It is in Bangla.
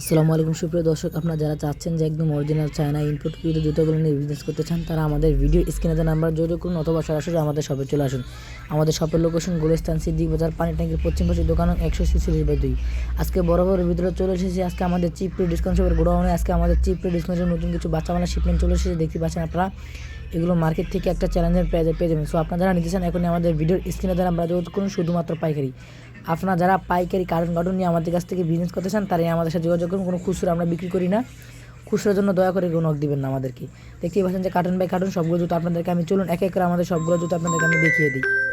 আসসালামু আলাইকুম, সুপ্রিয় দর্শক। আপনারা যারা চাচ্ছেন যে একদম অরিজিনাল চায়না ইনপুট কৃত জুতোগুলো নিয়ে বিজনেস করতে চান, তারা আমাদের ভিডিও স্ক্রিনে নাম্বার যোগাযোগ করুন অথবা সরাসরি আমাদের শপে চলে আসুন। আমাদের শপের লোকেশন গুলিস্তান সিদ্দিক বাজার, পানি ট্যাঙ্কির পশ্চিম পাশে দোকান একশো ছিচল্লিশ বাই দুই। আজকে বড় বড় ভিতরে চলে এসেছি। আজকে আমাদের চিপ প্রি ডিসকাউন্ট শপের গোডাউনে আজকে আমাদের চিপ প্রি ডিসকাউন্টের নতুন কিছু বাচ্চা মালা শিপমেন্ট চলে এসেছে। দেখতে পাচ্ছেন আপনারা, এগুলো মার্কেট থেকে একটা চ্যালেঞ্জের পেয়ে পেয়ে যাবেন। সো আপনারা যারা নিতে চান এখন আমাদের ভিডিওর স্ক্রিনে দ্বারা আমরা যোগাযোগ করুন, শুধুমাত্র পাইকারি। আপনারা যারা পাইকারি কার্টন কার্টন নিয়ে আমাদের কাছ থেকে বিজনেস করতে চান তারাই আমাদের সাথে যোগাযোগ করুন, কোনো খুচরো আমরা বিক্রি করি না। খুচরোর জন্য দয়া করে কোনো দিবেন না আমাদেরকে। দেখতেই পাচ্ছেন যে কার্টন বাই কার্টন সবগুলো জুতো আপনাদেরকে আমি চলুন, এক এক করে আমাদের সবগুলো জুতো আপনাদেরকে আমি দেখিয়ে দিই।